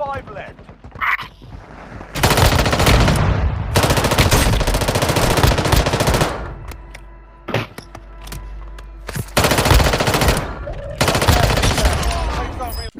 five left.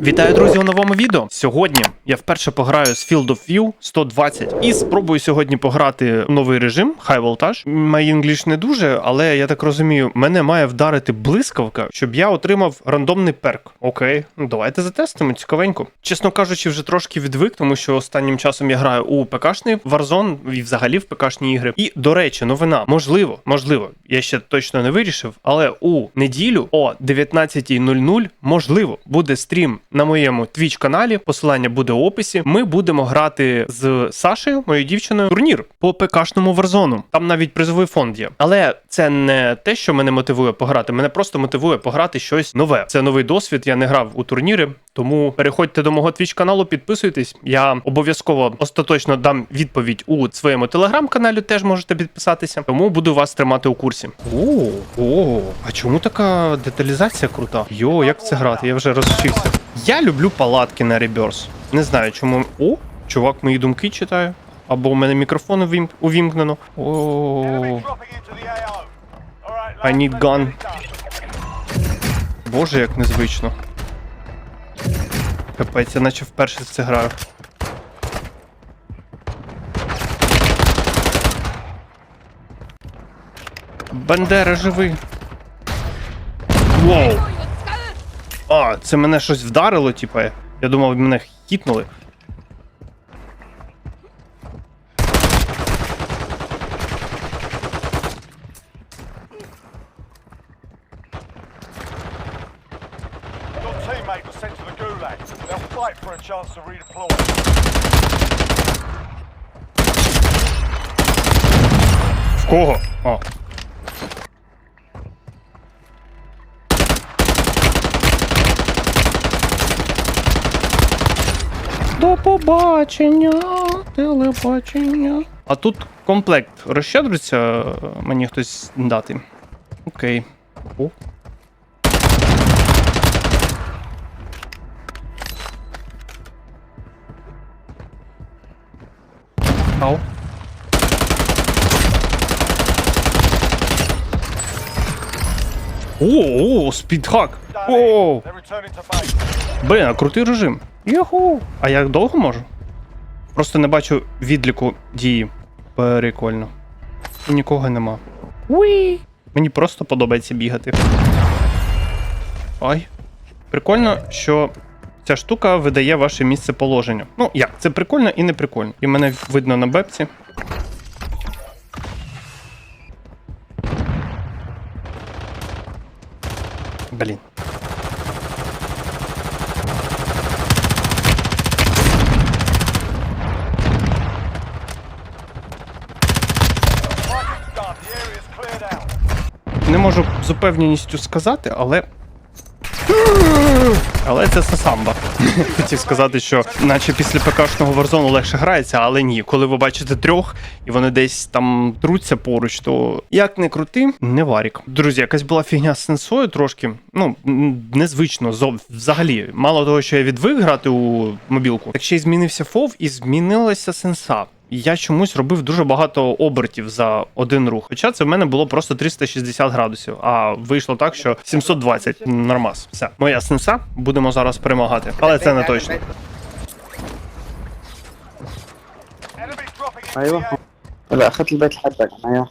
Вітаю, друзі, у новому відео. Сьогодні я вперше пограю з Field of View 120 і спробую сьогодні пограти в новий режим High Voltage. Мій English не дуже, але я так розумію, мене має вдарити блискавка, щоб я отримав рандомний перк. Окей, ну давайте затестимо, цікавенько. Чесно кажучи, вже трошки відвик, тому що останнім часом я граю у ПКшний Warzone і взагалі в ПКшні ігри. І до речі, новина, можливо, можливо, я ще точно не вирішив, але у неділю о 19.00, можливо, буде стрім на моєму твіч каналі. Посилання буде в описі. Ми будемо грати з Сашею, моєю дівчиною, турнір по ПКшному Warzone. Там навіть призовий фонд є. Але це не те, що мене мотивує пограти. Мене просто мотивує пограти щось нове. Це новий досвід. Я не грав у турніри. Тому переходьте до мого Twitch каналу, підписуйтесь. Я обов'язково остаточно дам відповідь у своєму телеграм-каналі. Теж можете підписатися. Тому буду вас тримати у курсі. О, о, а чому така деталізація крута? Йо, як це грати? Я вже розчився. Я люблю палатки на реберс. Не знаю, чому. О, чувак, мої думки читає. Або у мене мікрофон увімкнено. О, I need gun. Боже, як незвично. Капець, я наче вперше це граю. Бандера живий. Воу. А, це мене щось вдарило, типа. Я думав, мене хітнули. Teammate was sent to the Gulag. They'll fight for a chance to redeploy. В кого? О. До побачення, телебачення. А тут комплект розщедриться е, мені хтось дати. Окей. О. Ау. О, о, спідхак. О, блин, а крутий режим. Йоху. А як довго можу? Просто не бачу відліку дії. Прикольно. Нікого нема. Уі. Мені просто подобається бігати. Ай. Прикольно, що ця штука видає ваше місце положення. Ну, як, це прикольно і не прикольно. І мене видно на бепці. Блін. Не можу з упевненістю сказати, але. Але це Сасамба. Хотів сказати, що наче після ПКшного Warzone легше грається, але ні. Коли ви бачите трьох і вони десь там труться поруч, то як не крути, не варік. Друзі, якась була фігня з сенсою трошки. Ну, незвично зо- взагалі. Мало того, що я відвик грати у мобілку, так ще й змінився фов і змінилася сенса Я чомусь робив дуже багато обертів за один рух. Хоча це в мене було просто 360 градусів, а вийшло так, що 720 нормас. Все, моя сенса, будемо зараз перемагати. Але це не точно. Enemies dropping into the ايوه AO. لا اخذت البيت لحدك ايوه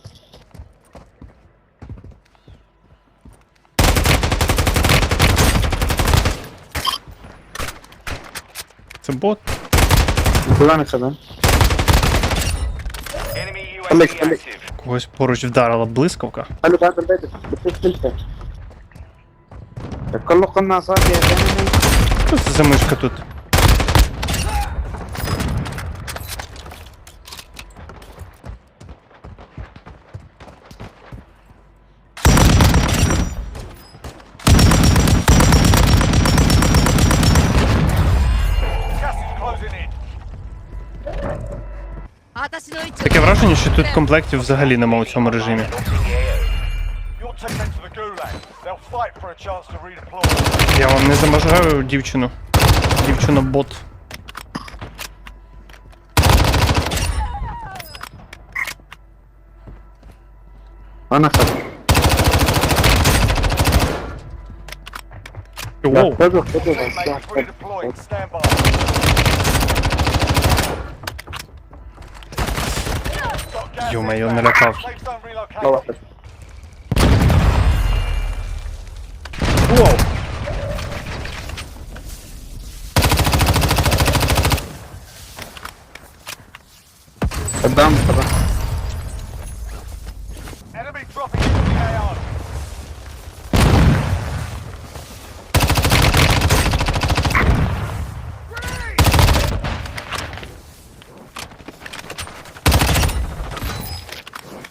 Це бот. كلنا خدم Enemy Когось поруч вдарила блискавка. Алло. Так, колоко назад, я не Що це за мишка тут? враження, що тут комплектів взагалі нема у цьому режимі. Я вам не заможаю дівчину. Дівчина бот. Вона хто? Воу. Ё-моё, налетал. Ну ладно. Воу! Отдам, отдам.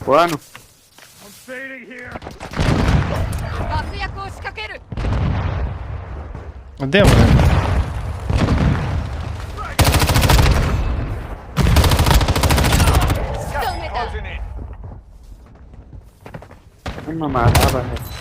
Pano. Deu, né? Uma marada, velho.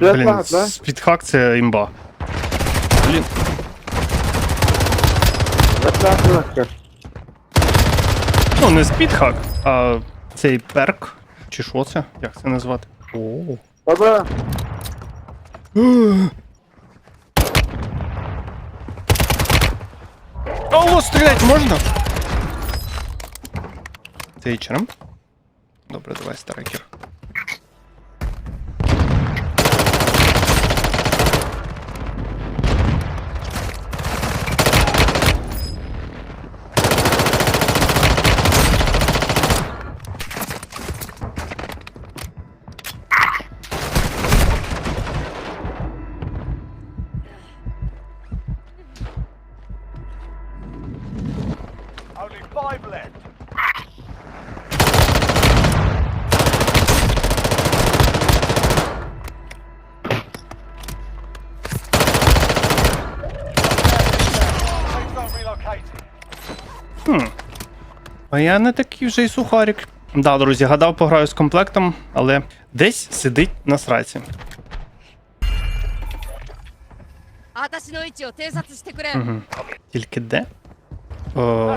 Блін, під хак це імба. Блін. Ну, не спідхак, а цей перк. Чи що це? Як це назвати? Ооо. Добре. Алло, стріляти можна? Це ічером? Добре, давай, старий кір. Хм. А я не такий вже і сухарик. Да, друзі, гадав, пограю з комплектом, але десь сидить на сраці. Угу. Тільки де? О...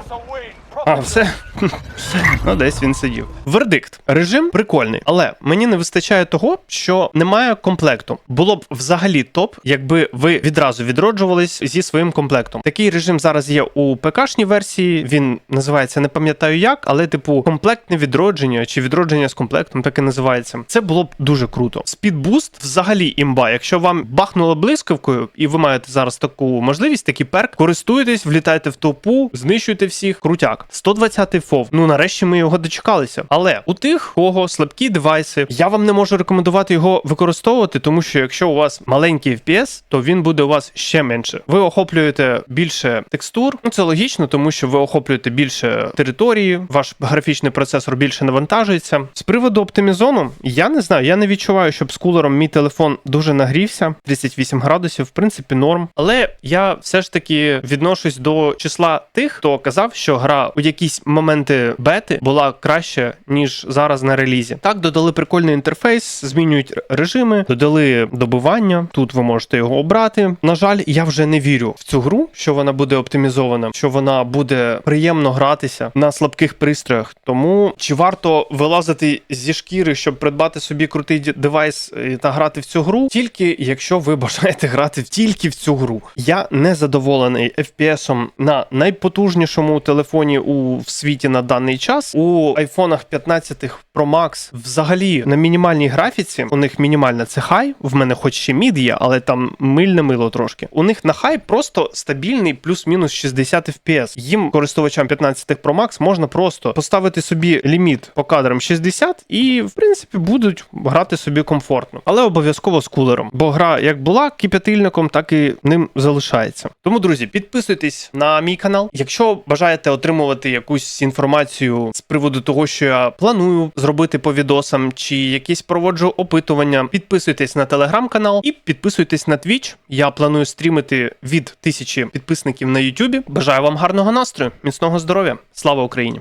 А, все. ну, десь він сидів. Вердикт. Режим прикольний, але мені не вистачає того, що немає комплекту. Було б взагалі топ, якби ви відразу відроджувались зі своїм комплектом. Такий режим зараз є у ПКшній версії. Він називається не пам'ятаю як, але типу комплектне відродження чи відродження з комплектом, так і називається. Це було б дуже круто. Спідбуст взагалі імба. Якщо вам бахнуло блискавкою, і ви маєте зараз таку можливість, такий перк, користуйтесь, влітайте в толпу, знищуйте всіх. Крутяк. 120-й фов. Ну нарешті ми його дочекалися. Але у тих, кого слабкі девайси, я вам не можу рекомендувати його використовувати, тому що якщо у вас маленький FPS, то він буде у вас ще менше. Ви охоплюєте більше текстур. Ну це логічно, тому що ви охоплюєте більше території, ваш графічний процесор більше навантажується. З приводу оптимізону, я не знаю, я не відчуваю, щоб з кулером мій телефон дуже нагрівся. 38 градусів, в принципі, норм. Але я все ж таки відношусь до числа тих, хто казав, що гра у якісь моменти бети була краще, ніж зараз на релізі. Так, додали прикольний інтерфейс, змінюють режими, додали добивання. Тут ви можете його обрати. На жаль, я вже не вірю в цю гру, що вона буде оптимізована, що вона буде приємно гратися на слабких пристроях. Тому чи варто вилазити зі шкіри, щоб придбати собі крутий девайс е, та грати в цю гру, тільки якщо ви бажаєте грати тільки в цю гру. Я не задоволений FPS-ом на найпотужнішому телефоні у в світі на даний час. У айфонах 15 Pro Max взагалі на мінімальній графіці. У них мінімальна це хай. В мене хоч ще мід є, але там мильне мило трошки. У них на хай просто стабільний плюс-мінус 60 FPS. Їм, користувачам 15 Pro Max, можна просто поставити собі ліміт по кадрам 60 і, в принципі, будуть грати собі комфортно. Але обов'язково з кулером. Бо гра як була кип'ятильником, так і ним залишається. Тому, друзі, підписуйтесь на мій канал. Якщо бажаєте отримувати якусь інформацію з приводу того, що я планую зробити по відосам, чи якісь проводжу опитування, підписуйтесь на телеграм-канал і підписуйтесь на Twitch. Я планую стрімити від тисячі підписників на YouTube. Бажаю вам гарного настрою, міцного здоров'я. Слава Україні!